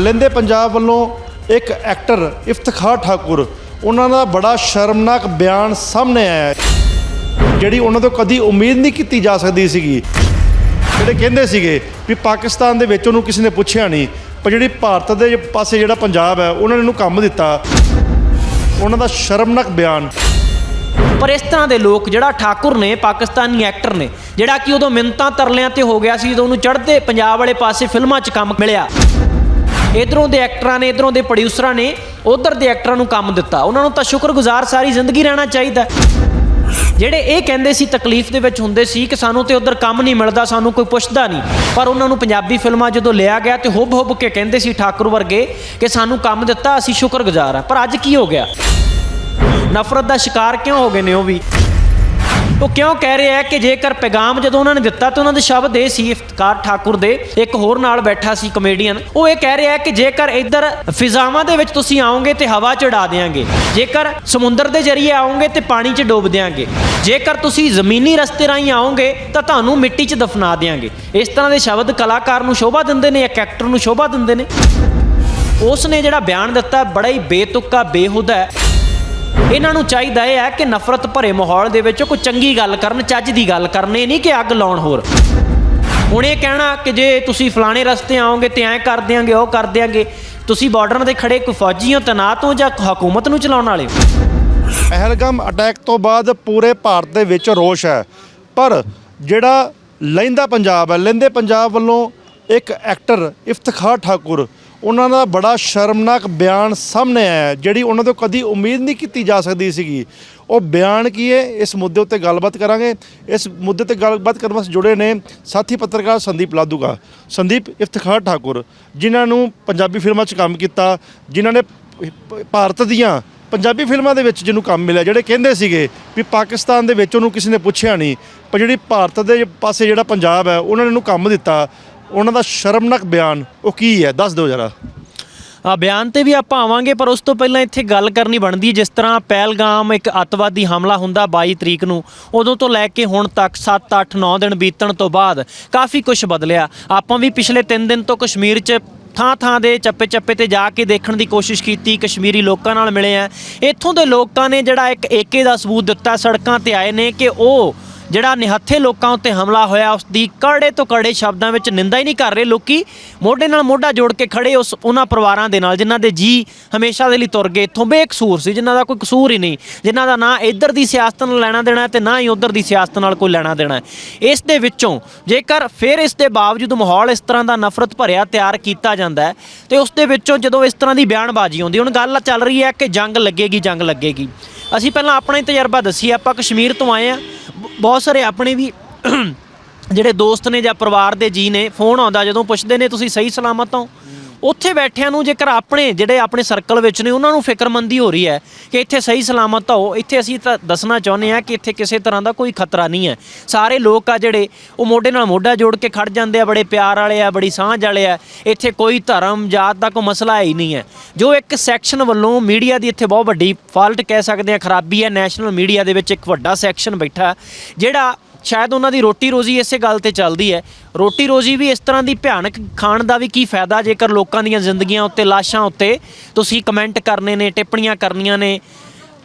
ਲੈਂਦੇ ਪੰਜਾਬ ਵੱਲੋਂ ਇੱਕ ਐਕਟਰ ਇਫਤਖਾਰ ਠਾਕੁਰ, ਉਹਨਾਂ ਦਾ ਬੜਾ ਸ਼ਰਮਨਾਕ ਬਿਆਨ ਸਾਹਮਣੇ ਆਇਆ ਜਿਹੜੀ ਉਹਨਾਂ ਤੋਂ ਕਦੀ ਉਮੀਦ ਨਹੀਂ ਕੀਤੀ ਜਾ ਸਕਦੀ ਸੀਗੀ। ਜਿਹੜੇ ਕਹਿੰਦੇ ਸੀਗੇ ਵੀ ਪਾਕਿਸਤਾਨ ਦੇ ਵਿੱਚ ਉਹਨੂੰ ਕਿਸੇ ਨੇ ਪੁੱਛਿਆ ਨਹੀਂ, ਪਰ ਜਿਹੜੀ ਭਾਰਤ ਦੇ ਪਾਸੇ ਜਿਹੜਾ ਪੰਜਾਬ ਹੈ, ਉਹਨਾਂ ਨੇ ਉਹਨੂੰ ਕੰਮ ਦਿੱਤਾ। ਉਹਨਾਂ ਦਾ ਸ਼ਰਮਨਾਕ ਬਿਆਨ। ਪਰ ਇਸ ਤਰ੍ਹਾਂ ਦੇ ਲੋਕ ਜਿਹੜਾ ਠਾਕੁਰ ਨੇ, ਪਾਕਿਸਤਾਨੀ ਐਕਟਰ ਨੇ, ਜਿਹੜਾ ਕਿ ਉਦੋਂ ਮਿੰਤਾਂ ਤਰਲਿਆਂ ਤੇ ਹੋ ਗਿਆ ਸੀ ਜਦੋਂ ਉਹਨੂੰ ਚੜ੍ਹਦੇ ਪੰਜਾਬ ਵਾਲੇ ਪਾਸੇ ਫਿਲਮਾਂ 'ਚ ਕੰਮ ਮਿਲਿਆ। ਇਧਰੋਂ ਦੇ ਐਕਟਰਾਂ ਨੇ, ਇਧਰੋਂ ਦੇ ਪ੍ਰੋਡਿਊਸਰਾਂ ਨੇ, ਉਧਰ ਦੇ ਐਕਟਰਾਂ ਨੂੰ ਕੰਮ ਦਿੱਤਾ। ਉਹਨਾਂ ਨੂੰ ਤਾਂ ਸ਼ੁਕਰਗੁਜ਼ਾਰ ਸਾਰੀ ਜ਼ਿੰਦਗੀ ਰਹਿਣਾ ਚਾਹੀਦਾ ਜਿਹੜੇ ਇਹ ਕਹਿੰਦੇ ਸੀ ਤਕਲੀਫ ਦੇ ਵਿੱਚ ਹੁੰਦੇ ਸੀ ਕਿ ਸਾਨੂੰ ਤੇ ਉਧਰ ਕੰਮ ਨਹੀਂ ਮਿਲਦਾ, ਸਾਨੂੰ ਕੋਈ ਪੁੱਛਦਾ ਨਹੀਂ। ਪਰ ਉਹਨਾਂ ਨੂੰ ਪੰਜਾਬੀ ਫਿਲਮਾਂ ਜਦੋਂ ਲਿਆ ਗਿਆ ਤੇ ਹੁੱਬ ਹੁਬ ਕੇ ਕਹਿੰਦੇ ਸੀ ਠਾਕੁਰ ਵਰਗੇ ਕਿ ਸਾਨੂੰ ਕੰਮ ਦਿੱਤਾ, ਅਸੀਂ ਸ਼ੁਕਰਗੁਜ਼ਾਰ ਆ ਪਰ ਅੱਜ ਕੀ ਹੋ ਗਿਆ? ਨਫ਼ਰਤ ਦਾ ਸ਼ਿਕਾਰ ਕਿਉਂ ਹੋ ਗਏ ਨੇ ਉਹ ਵੀ? ਉਹ ਕਿਉਂ ਕਹਿ ਰਿਹਾ ਆ ਕਿ ਜੇਕਰ ਪੈਗਾਮ ਜਦੋਂ ਉਹਨਾਂ ਨੇ ਦਿੱਤਾ ਤਾਂ ਉਹਨਾਂ ਦੇ ਸ਼ਬਦ ਇਹ ਸੀ ਇਫਤਕਾਰ ਠਾਕੁਰ ਦੇ ਇੱਕ ਹੋਰ ਨਾਲ ਬੈਠਾ ਸੀ ਕਮੇਡੀਅਨ ਉਹ ਇਹ ਕਹਿ ਰਿਹਾ ਕਿ ਜੇਕਰ ਇੱਧਰ ਫਿਜ਼ਾਵਾਂ ਦੇ ਵਿੱਚ ਤੁਸੀਂ ਆਓਗੇ ਤੇ ਹਵਾ ਚ ਉਡਾ ਦੇਾਂਗੇ ਜੇਕਰ ਸਮੁੰਦਰ ਦੇ ਜ਼ਰੀਏ ਆਓਗੇ ਤੇ ਪਾਣੀ 'ਚ ਡੋਬ ਦੇਾਂਗੇ ਜੇਕਰ ਤੁਸੀਂ ਜ਼ਮੀਨੀ ਰਸਤੇ ਰਾਹੀਂ ਆਓਗੇ ਤਾਂ ਤੁਹਾਨੂੰ ਮਿੱਟੀ 'ਚ ਦਫਨਾ ਦੇਾਂਗੇ ਇਸ ਤਰ੍ਹਾਂ ਦੇ ਸ਼ਬਦ ਕਲਾਕਾਰ ਨੂੰ ਸ਼ੋਭਾ ਦਿੰਦੇ ਨੇ ਇੱਕ ਐਕਟਰ ਨੂੰ ਸ਼ੋਭਾ ਦਿੰਦੇ ਨੇ। ਉਸ ਨੇ ਜਿਹੜਾ ਬਿਆਨ ਦਿੱਤਾ ਬੜਾ ਹੀ ਬੇਤੁੱਕਾ, ਬੇਹੁਦਾ ਹੈ। ਇਹਨਾਂ ਨੂੰ ਚਾਹੀਦਾ ਇਹ ਹੈ ਕਿ ਨਫ਼ਰਤ ਭਰੇ ਮਾਹੌਲ ਦੇ ਵਿੱਚ ਕੋਈ ਚੰਗੀ ਗੱਲ ਕਰਨ, ਚੱਜ ਦੀ ਗੱਲ ਕਰਨੇ ਨਹੀਂ ਕਿ ਅੱਗ ਲਾਉਣ ਹੋਰ। ਹੁਣ ਇਹ ਕਹਿਣਾ ਕਿ ਜੇ ਤੁਸੀਂ ਫਲਾਣੇ ਰਸਤੇ ਆਓਗੇ ਤੇ ਐਂ ਕਰ ਦਿਆਂਗੇ, ਉਹ ਕਰ ਦਿਆਂਗੇ। ਤੁਸੀਂ ਬਾਰਡਰਾਂ ਤੇ ਖੜੇ ਕੋਈ ਫੌਜੀ ਹੋ, ਤੈਨਾਤ ਹੋ ਜਾਂ ਹਕੂਮਤ ਨੂੰ ਚਲਾਉਣ ਵਾਲੇ ਹੋ? ਅਟੈਕ ਤੋਂ ਬਾਅਦ ਪੂਰੇ ਭਾਰਤ ਦੇ ਵਿੱਚ ਰੋਸ਼ ਹੈ। ਪਰ ਜਿਹੜਾ ਲਹਿੰਦਾ ਪੰਜਾਬ ਹੈ ਲਹਿੰਦੇ ਪੰਜਾਬ ਵੱਲੋਂ ਇੱਕ ਐਕਟਰ ਇਫਤਖਾਰ ਠਾਕੁਰ ਉਹਨਾਂ ਦਾ ਬੜਾ ਸ਼ਰਮਨਾਕ ਬਿਆਨ ਸਾਹਮਣੇ ਆਇਆ ਜਿਹੜੀ ਉਹਨਾਂ ਤੋਂ ਕਦੀ ਉਮੀਦ ਨਹੀਂ ਕੀਤੀ ਜਾ ਸਕਦੀ ਸੀਗੀ। ਉਹ ਬਿਆਨ ਕੀ ਹੈ? ਇਸ ਮੁੱਦੇ ਉੱਤੇ ਗੱਲਬਾਤ ਕਰਾਂਗੇ। ਇਸ ਮੁੱਦੇ ਤੇ ਗੱਲਬਾਤ ਕਰਨ ਵਾਸਤੇ ਜੁੜੇ ਨੇ ਸਾਥੀ ਪੱਤਰਕਾਰ ਸੰਦੀਪ ਲਾਦੂਗਾ। ਸੰਦੀਪ ਇਫਤਖਾਰ ਠਾਕੁਰ, ਜਿਨ੍ਹਾਂ ਨੂੰ ਪੰਜਾਬੀ ਫਿਲਮਾਂ 'ਚ ਕੰਮ ਕੀਤਾ, ਜਿਨ੍ਹਾਂ ਨੇ ਭਾਰਤ ਦੀਆਂ ਪੰਜਾਬੀ ਫਿਲਮਾਂ ਦੇ ਵਿੱਚ ਜਿਹਨੂੰ ਕੰਮ ਮਿਲਿਆ, ਜਿਹੜੇ ਕਹਿੰਦੇ ਸੀਗੇ ਵੀ ਪਾਕਿਸਤਾਨ ਦੇ ਵਿੱਚ ਉਹਨੂੰ ਕਿਸੇ ਨੇ ਪੁੱਛਿਆ ਨਹੀਂ, ਪਰ ਜਿਹੜੀ ਭਾਰਤ ਦੇ ਪਾਸੇ ਜਿਹੜਾ ਪੰਜਾਬ ਹੈ, ਉਹਨਾਂ ਨੇ ਇਹਨੂੰ ਕੰਮ ਦਿੱਤਾ। ਉਹਨਾਂ ਦਾ ਸ਼ਰਮਨਾਕ ਬਿਆਨ, ਉਹ ਕੀ ਹੈ? ਦੱਸ ਦਿਓ ਜਰਾ। ਆ ਬਿਆਨ ਤੇ ਵੀ ਆਪਾਂ ਆਵਾਂਗੇ, ਪਰ ਉਸ ਤੋਂ ਪਹਿਲਾਂ ਇੱਥੇ ਗੱਲ ਕਰਨੀ ਬਣਦੀ, ਜਿਸ ਤਰ੍ਹਾਂ ਪਹਿਲਗਾਮ ਇੱਕ ਅੱਤਵਾਦੀ ਹਮਲਾ ਹੁੰਦਾ 22 ਤਰੀਕ ਨੂੰ, ਉਦੋਂ ਤੋਂ ਲੈ ਕੇ ਹੁਣ ਤੱਕ 7 8 9 ਦਿਨ ਬੀਤਣ ਤੋਂ ਬਾਅਦ ਕਾਫੀ ਕੁਝ ਬਦਲਿਆ। ਆਪਾਂ ਵੀ ਪਿਛਲੇ 3 ਦਿਨ ਤੋਂ ਕਸ਼ਮੀਰ 'ਚ ਥਾਂ ਥਾਂ ਦੇ ਚੱਪੇ ਚੱਪੇ ਤੇ ਜਾ ਕੇ ਦੇਖਣ ਦੀ ਕੋਸ਼ਿਸ਼ ਕੀਤੀ, ਕਸ਼ਮੀਰੀ ਲੋਕਾਂ ਨਾਲ ਮਿਲੇ ਆ। ਇੱਥੋਂ ਦੇ ਲੋਕਾਂ ਨੇ ਜਿਹੜਾ ਇੱਕ ਏਕੇ ਦਾ ਸਬੂਤ ਦਿੱਤਾ, ਸੜਕਾਂ ਤੇ ਆਏ ਨੇ ਕਿ ਉਹ ਜਿਹੜਾ ਨਿਹੱਥੇ ਲੋਕਾਂ ਉੱਤੇ ਹਮਲਾ ਹੋਇਆ, ਉਸ ਦੀ ਕੜੇ ਤੋਂ ਕੜੇ ਸ਼ਬਦਾਂ ਵਿੱਚ ਨਿੰਦਾ ਹੀ ਨਹੀਂ ਕਰ ਰਹੇ ਲੋਕੀ। ਮੋਢੇ ਨਾਲ ਮੋਢਾ ਜੋੜ ਕੇ ਖੜੇ ਉਸ ਉਹਨਾਂ ਪਰਿਵਾਰਾਂ ਦੇ ਨਾਲ, ਜਿਨ੍ਹਾਂ ਦੇ ਜੀ ਹਮੇਸ਼ਾ ਦੇ ਲਈ ਤੁਰ ਗਏ। ਇੱਥੋਂ ਬੇਕਸੂਰ ਸੀ, ਜਿਨ੍ਹਾਂ ਦਾ ਕੋਈ ਕਸੂਰ ਹੀ ਨਹੀਂ। ਜਿਨ੍ਹਾਂ ਦਾ ਨਾ ਇੱਧਰ ਦੀ ਸਿਆਸਤ ਨਾਲ ਲੈਣਾ ਦੇਣਾ ਹੈ ਤੇ ਨਾ ਹੀ ਉੱਧਰ ਦੀ ਸਿਆਸਤ ਨਾਲ ਕੋਈ ਲੈਣਾ ਦੇਣਾ। ਇਸ ਦੇ ਵਿੱਚੋਂ ਜੇਕਰ ਫਿਰ ਇਸ ਦੇ ਬਾਵਜੂਦ ਮਾਹੌਲ ਇਸ ਤਰ੍ਹਾਂ ਦਾ ਨਫ਼ਰਤ ਭਰਿਆ ਤਿਆਰ ਕੀਤਾ ਜਾਂਦਾ ਹੈ, ਤੇ ਉਸ ਦੇ ਵਿੱਚੋਂ ਜਦੋਂ ਇਸ ਤਰ੍ਹਾਂ ਦੀ ਬਿਆਨਬਾਜ਼ੀ ਆਉਂਦੀ ਹੁਣ ਗੱਲ ਚੱਲ ਰਹੀ ਹੈ ਕਿ ਜੰਗ ਲੱਗੇਗੀ ਜੰਗ ਲੱਗੇਗੀ। ਅਸੀਂ ਪਹਿਲਾਂ ਆਪਣਾ ਹੀ ਤਜਰਬਾ ਦੱਸੀ ਆਪਾਂ ਕਸ਼ਮੀਰ ਤੋਂ ਆਏ ਆ। ਬਹੁਤ ਸਾਰੇ ਆਪਣੇ ਵੀ ਜਿਹੜੇ ਦੋਸਤ ਨੇ ਜਾਂ ਪਰਿਵਾਰ ਦੇ ਜੀ ਨੇ, ਫੋਨ ਆਉਂਦਾ ਜਦੋਂ ਪੁੱਛਦੇ ਨੇ, ਤੁਸੀਂ ਸਹੀ ਸਲਾਮਤ ਹੋ? ਉੱਥੇ ਬੈਠਿਆਂ ਨੂੰ ਜੇਕਰ ਆਪਣੇ, ਜਿਹੜੇ ਆਪਣੇ ਸਰਕਲ ਵਿੱਚ ਨੇ, ਉਹਨਾਂ ਨੂੰ ਫਿਕਰਮੰਦੀ ਹੋ ਰਹੀ ਹੈ ਕਿ ਇੱਥੇ ਸਹੀ ਸਲਾਮਤ ਆਓ ਇੱਥੇ ਅਸੀਂ ਤਾਂ ਦੱਸਣਾ ਚਾਹੁੰਦੇ ਹਾਂ ਕਿ ਇੱਥੇ ਕਿਸੇ ਤਰ੍ਹਾਂ ਦਾ ਕੋਈ ਖਤਰਾ ਨਹੀਂ ਹੈ। ਸਾਰੇ ਲੋਕ ਆ ਜਿਹੜੇ, ਉਹ ਮੋਢੇ ਨਾਲ ਮੋਢਾ ਜੋੜ ਕੇ ਖੜ ਜਾਂਦੇ ਆ, ਬੜੇ ਪਿਆਰ ਵਾਲੇ ਆ, ਬੜੀ ਸਾਂਝ ਵਾਲੇ ਆ, ਇੱਥੇ ਕੋਈ ਧਰਮ, ਜਾਤ ਦਾ ਕੋਈ ਮਸਲਾ ਹੈ ਹੀ ਨਹੀਂ ਹੈ। ਜੋ ਇੱਕ ਸੈਕਸ਼ਨ ਵੱਲੋਂ ਮੀਡੀਆ ਦੀ ਇੱਥੇ ਬਹੁਤ ਵੱਡੀ ਫਾਲਟ ਕਹਿ ਸਕਦੇ ਆ ਖਰਾਬੀ ਹੈ ਨੈਸ਼ਨਲ ਮੀਡੀਆ ਦੇ ਵਿੱਚ ਇੱਕ ਵੱਡਾ ਸੈਕਸ਼ਨ ਬੈਠਾ, ਜਿਹੜਾ ਸ਼ਾਇਦ ਉਹਨਾਂ ਦੀ ਰੋਟੀ ਰੋਜ਼ੀ ਇਸੇ ਗੱਲ ਤੇ ਚੱਲਦੀ ਹੈ। ਰੋਟੀ ਰੋਜ਼ੀ ਵੀ ਇਸ ਤਰ੍ਹਾਂ ਦੀ ਭਿਆਨਕ ਖਾਣ ਦਾ ਵੀ ਕੀ ਫਾਇਦਾ? ਜੇਕਰ ਲੋਕਾਂ ਦੀਆਂ ਜ਼ਿੰਦਗੀਆਂ ਉੱਤੇ ਲਾਸ਼ਾਂ ਉੱਤੇ ਤੁਸੀਂ ਕਮੈਂਟ ਕਰਨੇ ਨੇ, ਟਿੱਪਣੀਆਂ ਕਰਨੀਆਂ ਨੇ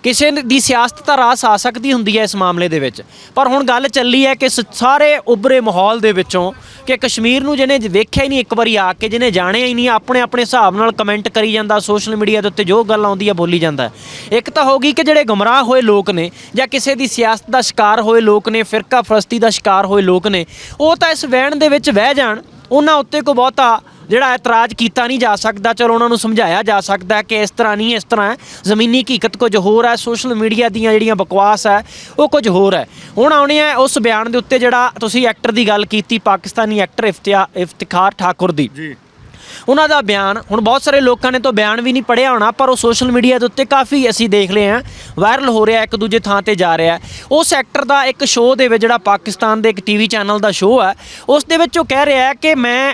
ਕਿਸੇ ਦੀ ਸਿਆਸਤ ਤਾਂ ਰਾਸ ਆ ਸਕਦੀ ਹੁੰਦੀ ਹੈ ਇਸ ਮਾਮਲੇ ਦੇ ਵਿੱਚ ਪਰ ਹੁਣ ਗੱਲ ਚੱਲੀ ਹੈ ਕਿ ਸ- ਸਾਰੇ ਉੱਭਰੇ ਮਾਹੌਲ ਦੇ ਵਿੱਚੋਂ ਕਿ ਕਸ਼ਮੀਰ ਨੂੰ ਜਿਹਨੇ ਵੇਖਿਆ ਹੀ ਨਹੀਂ ਇੱਕ ਵਾਰੀ ਆ ਕੇ, ਜਿਹਨੇ ਜਾਣਿਆ ਹੀ ਨਹੀਂ ਆਪਣੇ ਆਪਣੇ ਹਿਸਾਬ ਨਾਲ ਕਮੈਂਟ ਕਰੀ ਜਾਂਦਾ ਸੋਸ਼ਲ ਮੀਡੀਆ ਦੇ ਉੱਤੇ ਜੋ ਗੱਲ ਆਉਂਦੀ ਹੈ ਬੋਲੀ ਜਾਂਦਾ ਹੈ। ਇੱਕ ਤਾਂ ਹੋ ਗਈ ਕਿ ਜਿਹੜੇ ਗੁੰਮਰਾਹ ਹੋਏ ਲੋਕ ਨੇ ਜਾਂ ਕਿਸੇ ਦੀ ਸਿਆਸਤ ਦਾ ਸ਼ਿਕਾਰ ਹੋਏ ਲੋਕ ਨੇ ਫਿਰਕਾ ਫਰਸਤੀ ਦਾ ਸ਼ਿਕਾਰ ਹੋਏ ਲੋਕ ਨੇ, ਉਹ ਤਾਂ ਇਸ ਵਹਿਣ ਦੇ ਵਿੱਚ ਵਹਿ ਜਾਣ, ਉਹਨਾਂ ਉੱਤੇ ਕੋਈ ਬਹੁਤਾ ਜਿਹੜਾ ਇਤਰਾਜ਼ ਕੀਤਾ ਨਹੀਂ ਜਾ ਸਕਦਾ, ਚਲੋ ਉਹਨਾਂ ਨੂੰ ਸਮਝਾਇਆ ਜਾ ਸਕਦਾ ਕਿ ਇਸ ਤਰ੍ਹਾਂ ਨਹੀਂ, ਇਸ ਤਰ੍ਹਾਂ ਜ਼ਮੀਨੀ ਹਕੀਕਤ ਕੁਝ ਹੋਰ ਹੈ, ਸੋਸ਼ਲ ਮੀਡੀਆ ਦੀਆਂ ਜਿਹੜੀਆਂ ਬਕਵਾਸ ਹੈ, ਉਹ ਕੁਝ ਹੋਰ ਹੈ। ਹੁਣ ਆਉਣੇ ਹੈ ਉਸ ਬਿਆਨ ਦੇ ਉੱਤੇ ਜਿਹੜਾ ਤੁਸੀਂ ਐਕਟਰ ਦੀ ਗੱਲ ਕੀਤੀ, ਪਾਕਿਸਤਾਨੀ ਐਕਟਰ ਇਫਤਿਆ ਇਫਤਿਖਾਰ ਠਾਕੁਰ ਦੀ। ਜੀ। ਉਹਨਾਂ ਦਾ ਬਿਆਨ, ਹੁਣ ਬਹੁਤ ਸਾਰੇ ਲੋਕਾਂ ਨੇ ਤਾਂ ਬਿਆਨ ਵੀ ਨਹੀਂ ਪੜਿਆ ਹੋਣਾ, ਪਰ ਉਹ ਸੋਸ਼ਲ ਮੀਡੀਆ ਦੇ ਉੱਤੇ ਕਾਫੀ ਅਸੀਂ ਦੇਖ ਲਏ ਆ ਵਾਇਰਲ ਹੋ ਰਿਹਾ, ਇੱਕ ਦੂਜੇ ਥਾਂ ਤੇ ਜਾ ਰਿਹਾ ਉਸ ਐਕਟਰ ਦਾ ਇੱਕ ਸ਼ੋਅ ਦੇ ਵਿੱਚ, ਜਿਹੜਾ ਪਾਕਿਸਤਾਨ ਦੇ ਇੱਕ ਟੀਵੀ ਚੈਨਲ ਦਾ ਸ਼ੋਅ ਹੈ, ਉਸ ਦੇ ਵਿੱਚ ਉਹ ਕਹਿ ਰਿਹਾ ਹੈ ਕਿ ਮੈਂ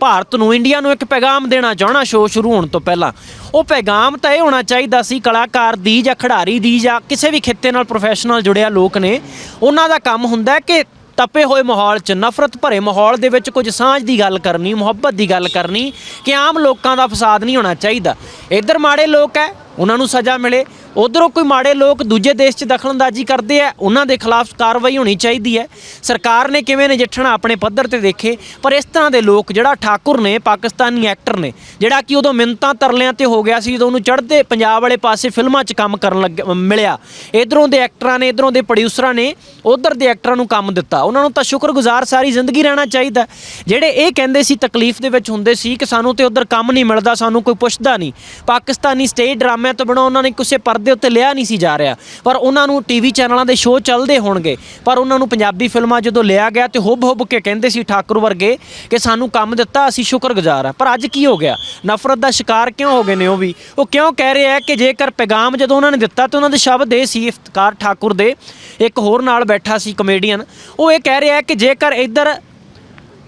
ਭਾਰਤ ਨੂੰ, ਇੰਡੀਆ ਨੂੰ ਇੱਕ ਪੈਗਾਮ ਦੇਣਾ ਚਾਹਣਾ ਸ਼ੋਅ ਸ਼ੁਰੂ ਹੋਣ ਤੋਂ ਪਹਿਲਾਂ। ਉਹ ਪੈਗਾਮ ਤਾਂ ਇਹ ਹੋਣਾ ਚਾਹੀਦਾ ਸੀ, ਕਲਾਕਾਰ ਦੀ ਜਾਂ ਖਿਡਾਰੀ ਦੀ ਜਾਂ ਕਿਸੇ ਵੀ ਖਿੱਤੇ ਨਾਲ ਪ੍ਰੋਫੈਸ਼ਨਲ ਜੁੜਿਆ ਲੋਕ ਨੇ, ਉਹਨਾਂ ਦਾ ਕੰਮ ਹੁੰਦਾ ਕਿ ਤਪੇ ਹੋਏ ਮਾਹੌਲ 'ਚ, ਨਫ਼ਰਤ ਭਰੇ ਮਾਹੌਲ ਦੇ ਵਿੱਚ ਕੁਝ ਸਾਂਝ ਦੀ ਗੱਲ ਕਰਨੀ, ਮੁਹੱਬਤ ਦੀ ਗੱਲ ਕਰਨੀ ਕਿ ਆਮ ਲੋਕਾਂ ਦਾ ਫਸਾਦ ਨਹੀਂ ਹੋਣਾ ਚਾਹੀਦਾ। ਇੱਧਰ ਮਾੜੇ ਲੋਕ ਹੈ ਉਹਨਾਂ ਨੂੰ ਸਜ਼ਾ ਮਿਲੇ। ਉਧਰੋਂ ਕੋਈ ਮਾੜੇ ਲੋਕ ਦੂਜੇ ਦੇਸ਼ 'ਚ ਦਖਲਅੰਦਾਜ਼ੀ ਕਰਦੇ ਆ, ਉਹਨਾਂ ਦੇ ਖਿਲਾਫ ਕਾਰਵਾਈ ਹੋਣੀ ਚਾਹੀਦੀ ਹੈ। ਸਰਕਾਰ ਨੇ ਕਿਵੇਂ ਨਜਿੱਠਣਾ ਆਪਣੇ ਪੱਧਰ ਤੇ ਦੇਖੇ, ਪਰ ਇਸ ਤਰ੍ਹਾਂ ਦੇ ਲੋਕ ਜਿਹੜਾ ਠਾਕੁਰ ਨੇ, ਪਾਕਿਸਤਾਨੀ ਐਕਟਰ ਨੇ, ਜਿਹੜਾ ਕਿ ਉਦੋਂ ਮਿੰਤਾਂ ਤਰਲਿਆਂ ਤੇ ਹੋ ਗਿਆ ਸੀ, ਜਦੋਂ ਉਹਨੂੰ ਚੜ੍ਹਦੇ ਪੰਜਾਬ ਵਾਲੇ ਪਾਸੇ ਫਿਲਮਾਂ 'ਚ ਕੰਮ ਕਰਨ ਲੱਗ, ਮਿਲਿਆ। ਇਧਰੋਂ ਦੇ ਐਕਟਰਾਂ ਨੇ, ਇਧਰੋਂ ਦੇ ਪ੍ਰੋਡਿਊਸਰਾਂ ਨੇ, ਉਧਰ ਦੇ ਐਕਟਰਾਂ ਨੂੰ ਕੰਮ ਦਿੱਤਾ। ਉਹਨਾਂ ਨੂੰ ਤਾਂ ਸ਼ੁਕਰਗੁਜ਼ਾਰ ਸਾਰੀ ਜ਼ਿੰਦਗੀ ਰਹਿਣਾ ਚਾਹੀਦਾ। ਜਿਹੜੇ ਇਹ ਕਹਿੰਦੇ ਸੀ ਤਕਲੀਫ ਦੇ ਵਿੱਚ ਹੁੰਦੇ ਸੀ ਕਿ ਸਾਨੂੰ ਤੇ ਉਧਰ ਕੰਮ ਨਹੀਂ ਮਿਲਦਾ, ਸਾਨੂੰ ਕੋਈ ਪੁੱਛਦਾ ਨਹੀਂ। ਪਾਕਿਸਤਾਨੀ ਸਟੇਜ ਡਰਾਮਿਆਂ ਤੋਂ ਬਿਨਾਂ ਉਹਨਾਂ ਨੇ ਕਿਸੇ ਦੇ ਉੱਤੇ ਲਿਆ ਨਹੀਂ ਸੀ ਜਾ ਰਿਹਾ। ਪਰ ਉਹਨਾਂ ਨੂੰ ਟੀਵੀ ਚੈਨਲਾਂ ਦੇ ਸ਼ੋਅ ਚੱਲਦੇ ਹੋਣਗੇ। ਪਰ ਉਹਨਾਂ ਨੂੰ ਪੰਜਾਬੀ ਫਿਲਮਾਂ ਜਦੋਂ ਲਿਆ ਗਿਆ ਤੇ ਹੁਬ ਹੁਬ ਕੇ ਕਹਿੰਦੇ ਸੀ ਠਾਕੁਰ ਵਰਗੇ ਕਿ ਸਾਨੂੰ ਕੰਮ ਦਿੱਤਾ, ਅਸੀਂ ਸ਼ੁਕਰਗੁਜ਼ਾਰ ਆ ਪਰ ਅੱਜ ਕੀ ਹੋ ਗਿਆ? ਨਫ਼ਰਤ ਦਾ ਸ਼ਿਕਾਰ ਕਿਉਂ ਹੋ ਗਏ ਨੇ ਉਹ ਵੀ? ਉਹ ਕਿਉਂ ਕਹਿ ਰਹੇ ਆ ਕਿ ਜੇਕਰ ਪੈਗਾਮ ਜਦੋਂ ਉਹਨਾਂ ਨੇ ਦਿੱਤਾ ਤੇ ਉਹਨਾਂ ਦੇ ਸ਼ਬਦ ਇਹ ਸੀ, ਇਫਤਕਾਰ ਠਾਕੁਰ ਦੇ, ਇੱਕ ਹੋਰ ਨਾਲ ਬੈਠਾ ਸੀ ਕਮੇਡੀਅਨ ਉਹ ਇਹ ਕਹਿ ਰਿਹਾ ਕਿ ਜੇਕਰ ਇੱਧਰ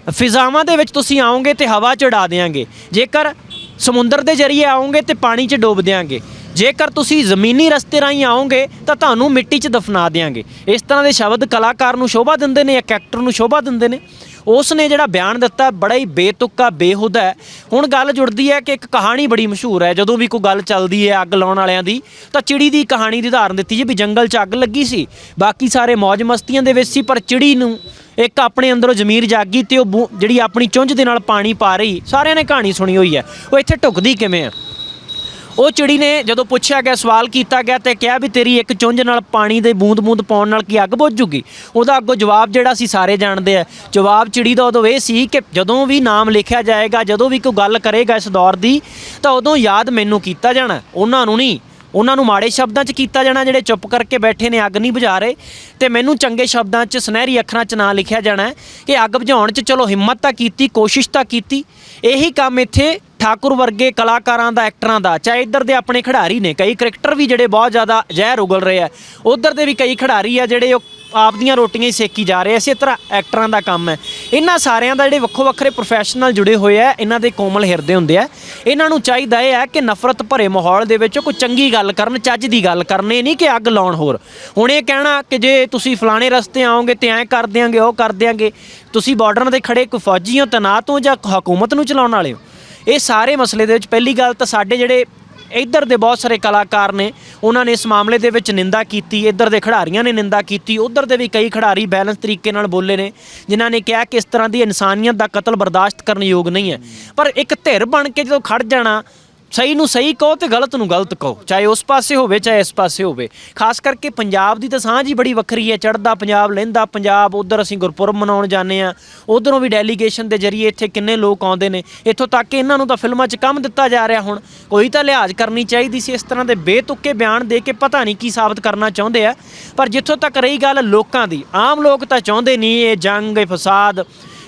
ਫਿਜ਼ਾਵਾਂ ਦੇ ਵਿੱਚ ਤੁਸੀਂ ਆਓਗੇ ਤੇ ਹਵਾ ਚੜਾ ਉਡਾ ਦੇਾਂਗੇ ਜੇਕਰ ਸਮੁੰਦਰ ਦੇ ਜ਼ਰੀਏ ਆਓਗੇ ਤੇ ਪਾਣੀ 'ਚ ਡੋਬ ਦੇਾਂਗੇ ਜੇਕਰ ਤੁਸੀਂ ਜ਼ਮੀਨੀ ਰਸਤੇ ਰਾਹੀਂ ਆਓਗੇ ਤਾਂ ਤੁਹਾਨੂੰ ਮਿੱਟੀ 'ਚ ਦਫਨਾ ਦੇਾਂਗੇ ਇਸ ਤਰ੍ਹਾਂ ਦੇ ਸ਼ਬਦ ਕਲਾਕਾਰ ਨੂੰ ਸ਼ੋਭਾ ਦਿੰਦੇ ਨੇ ਇੱਕ ਐਕਟਰ ਨੂੰ ਸ਼ੋਭਾ ਦਿੰਦੇ ਨੇ। ਉਸ ਨੇ ਜਿਹੜਾ ਬਿਆਨ ਦਿੱਤਾ ਬੜਾ ਹੀ ਬੇਤੁੱਕਾ, ਬੇਹੁਦਾ ਹੈ। ਹੁਣ ਗੱਲ ਜੁੜਦੀ ਹੈ ਕਿ ਇੱਕ ਕਹਾਣੀ ਬੜੀ ਮਸ਼ਹੂਰ ਹੈ। ਜਦੋਂ ਵੀ ਕੋਈ ਗੱਲ ਚੱਲਦੀ ਹੈ ਅੱਗ ਲਾਉਣ ਵਾਲਿਆਂ ਦੀ, ਤਾਂ ਚਿੜੀ ਦੀ ਕਹਾਣੀ ਦੀ ਉਦਾਹਰਨ ਦਿੱਤੀ ਜੀ ਵੀ ਜੰਗਲ 'ਚ ਅੱਗ ਲੱਗੀ ਸੀ। ਬਾਕੀ ਸਾਰੇ ਮौज ਮਸਤੀਆਂ ਦੇ ਵਿੱਚ ਸੀ, ਪਰ ਚਿੜੀ ਨੂੰ ਇੱਕ ਆਪਣੇ ਅੰਦਰੋਂ ਜ਼ਮੀਰ ਜਾਗੀ ਤੇ ਉਹ ਬੂ- ਜਿਹੜੀ ਆਪਣੀ ਚੁੰਝ ਦੇ ਨਾਲ ਪਾਣੀ ਪਾ ਰਹੀ, ਸਾਰਿਆਂ ਨੇ ਕਹਾਣੀ ਸੁਣੀ ਹੋਈ ਹੈ। ਉਹ ਇੱਥੇ ਢੁਕਦੀ ਕਿਵੇਂ ਆ? ਉਹ ਚਿੜੀ ਨੇ ਜਦੋਂ ਪੁੱਛਿਆ ਗਿਆ, ਸਵਾਲ ਕੀਤਾ ਗਿਆ ਤੇ ਕਿਹਾ ਵੀ ਤੇਰੀ ਇੱਕ ਚੁੰਝ ਨਾਲ ਪਾਣੀ ਦੇ ਬੂੰਦ-ਬੂੰਦ ਪਾਉਣ ਨਾਲ ਕੀ ਅੱਗ ਬੁੱਝ ਜੂਗੀ? ਉਹਦਾ ਅੱਗੋਂ ਜਵਾਬ ਜਿਹੜਾ ਸੀ, ਸਾਰੇ ਜਾਣਦੇ ਆ। ਜਵਾਬ ਚਿੜੀ ਦਾ ਉਦੋਂ ਇਹ ਸੀ ਕਿ ਜਦੋਂ ਵੀ ਨਾਮ ਲਿਖਿਆ ਜਾਏਗਾ, ਜਦੋਂ ਵੀ ਕੋਈ ਗੱਲ ਕਰੇਗਾ ਇਸ ਦੌਰ ਦੀ, ਤਾਂ ਉਦੋਂ ਯਾਦ ਮੈਨੂੰ ਕੀਤਾ ਜਾਣਾ, ਉਹਨਾਂ ਨੂੰ ਨਹੀਂ। ਉਹਨਾਂ ਨੂੰ ਮਾੜੇ ਸ਼ਬਦਾਂ 'ਚ ਕੀਤਾ ਜਾਣਾ, ਜਿਹੜੇ ਚੁੱਪ ਕਰਕੇ ਬੈਠੇ ਨੇ, ਅੱਗ ਨਹੀਂ ਬੁਝਾ ਰਹੇ। ਤੇ ਮੈਨੂੰ ਚੰਗੇ ਸ਼ਬਦਾਂ 'ਚ, ਸੁਨਹਿਰੀ ਅੱਖਰਾਂ 'ਚ ਨਾਂ ਲਿਖਿਆ ਜਾਣਾ ਕਿ ਅੱਗ ਬੁਝਾਉਣ 'ਚ ਚਲੋ ਹਿੰਮਤ ਤਾਂ ਕੀਤੀ, ਕੋਸ਼ਿਸ਼ ਤਾਂ ਕੀਤੀ। ਇਹੀ ਕੰਮ ਇੱਥੇ ਠਾਕੁਰ ਵਰਗੇ ਕਲਾਕਾਰਾਂ ਦਾ, ਐਕਟਰਾਂ ਦਾ, ਚਾਹੇ ਇੱਧਰ ਦੇ ਆਪਣੇ ਖਿਡਾਰੀ ਨੇ, ਕਈ ਕ੍ਰਿਕਟਰ ਵੀ ਜਿਹੜੇ ਬਹੁਤ ਜ਼ਿਆਦਾ ਜ਼ਹਿਰ ਉਗਲ ਰਹੇ ਆ, ਉਧਰ ਦੇ ਵੀ ਕਈ ਖਿਡਾਰੀ ਆ ਜਿਹੜੇ ਉਹ ਆਪਦੀਆਂ ਰੋਟੀਆਂ ਹੀ ਸੇਕੀ ਜਾ ਰਹੇ ਆ। ਇਸੇ ਤਰ੍ਹਾਂ ਐਕਟਰਾਂ ਦਾ ਕੰਮ ਹੈ। ਇਹਨਾਂ ਸਾਰਿਆਂ ਦਾ ਜਿਹੜੇ ਵੱਖੋ ਵੱਖਰੇ ਪ੍ਰੋਫੈਸ਼ਨਲ ਜੁੜੇ ਹੋਏ ਆ, ਇਹਨਾਂ ਦੇ ਕੋਮਲ ਹਿਰਦੇ ਹੁੰਦੇ ਆ। ਇਹਨਾਂ ਨੂੰ ਚਾਹੀਦਾ ਇਹ ਹੈ ਕਿ ਨਫ਼ਰਤ ਭਰੇ ਮਾਹੌਲ ਦੇ ਵਿੱਚ ਕੋਈ ਚੰਗੀ ਗੱਲ ਕਰਨ, ਚੱਜ ਦੀ ਗੱਲ ਕਰਨੇ ਨਹੀਂ ਕਿ ਅੱਗ ਲਾਉਣ ਹੋਰ। ਹੁਣ ਇਹ ਕਹਿਣਾ ਕਿ ਜੇ ਤੁਸੀਂ ਫਲਾਣੇ ਰਸਤੇ ਆਓਗੇ ਤੇ ਐਂ ਕਰ ਦਿਆਂਗੇ, ਉਹ ਕਰ ਦਿਆਂਗੇ। ਤੁਸੀਂ ਬਾਰਡਰਾਂ ਤੇ ਖੜੇ ਕੋਈ ਫੌਜੀ ਹੋ ਤੈਨਾਤ ਹੋ ਜਾਂ ਹਕੂਮਤ ਨੂੰ ਚਲਾਉਣ ਵਾਲੇ ਹੋ? ਇਹ ਸਾਰੇ ਮਸਲੇ ਦੇ ਵਿੱਚ ਪਹਿਲੀ ਗੱਲ ਤਾਂ ਸਾਡੇ ਜਿਹੜੇ ਇੱਧਰ ਦੇ ਬਹੁਤ ਸਾਰੇ ਕਲਾਕਾਰ ਨੇ, ਉਹਨਾਂ ਨੇ ਇਸ ਮਾਮਲੇ ਦੇ ਵਿੱਚ ਨਿੰਦਾ ਕੀਤੀ, ਇੱਧਰ ਦੇ ਖਿਡਾਰੀਆਂ ਨੇ ਨਿੰਦਾ ਕੀਤੀ, ਉੱਧਰ ਦੇ ਵੀ ਕਈ ਖਿਡਾਰੀ ਬੈਲੈਂਸ ਤਰੀਕੇ ਨਾਲ ਬੋਲੇ ਨੇ, ਜਿਨ੍ਹਾਂ ਨੇ ਕਿਹਾ ਕਿ ਇਸ ਤਰ੍ਹਾਂ ਦੀ ਇਨਸਾਨੀਅਤ ਦਾ ਕਤਲ ਬਰਦਾਸ਼ਤ ਕਰਨ ਯੋਗ ਨਹੀਂ ਹੈ। ਪਰ ਇੱਕ ਧਿਰ ਬਣ ਕੇ ਜਦੋਂ ਖੜ ਜਾਣਾ ਸਹੀ ਨੂੰ ਸਹੀ ਕਹੋ ਤੇ ਗਲਤ ਨੂੰ ਗਲਤ ਕਹੋ, ਚਾਹੇ ਉਸ ਪਾਸੇ ਹੋਵੇ, ਚਾਹੇ ਇਸ ਪਾਸੇ ਹੋਵੇ। ਖਾਸ ਕਰਕੇ ਪੰਜਾਬ ਦੀ ਤਾਂ ਸਾਂਝ ਹੀ ਬੜੀ ਵੱਖਰੀ ਹੈ, ਚੜ੍ਹਦਾ ਪੰਜਾਬ, ਲਹਿੰਦਾ ਪੰਜਾਬ, ਉਧਰ ਅਸੀਂ ਗੁਰਪੁਰਬ ਮਨਾਉਣ ਜਾਂਦੇ ਆ ਉਧਰੋਂ ਵੀ ਡੈਲੀਗੇਸ਼ਨ ਦੇ ਜਰੀਏ ਇੱਥੇ ਕਿੰਨੇ ਲੋਕ ਆਉਂਦੇ ਨੇ। ਇੱਥੋਂ ਤੱਕ ਕਿ ਇਹਨਾਂ ਨੂੰ ਤਾਂ ਫਿਲਮਾਂ 'ਚ ਕੰਮ ਦਿੱਤਾ ਜਾ ਰਿਹਾ ਹੁਣ। ਕੋਈ ਤਾਂ ਲਿਹਾਜ਼ ਕਰਨੀ ਚਾਹੀਦੀ ਸੀ, ਇਸ ਤਰ੍ਹਾਂ ਦੇ ਬੇਤੁੱਕੇ ਬਿਆਨ ਦੇ ਕੇ ਪਤਾ ਨਹੀਂ ਕੀ ਸਾਬਤ ਕਰਨਾ ਚਾਹੁੰਦੇ ਆ। ਪਰ ਜਿੱਥੋਂ ਤੱਕ ਰਹੀ ਗੱਲ ਲੋਕਾਂ ਦੀ, ਆਮ ਲੋਕ ਤਾਂ ਚਾਹੁੰਦੇ ਨਹੀਂ ਇਹ ਜੰਗ, ਇਹ ਫਸਾਦ।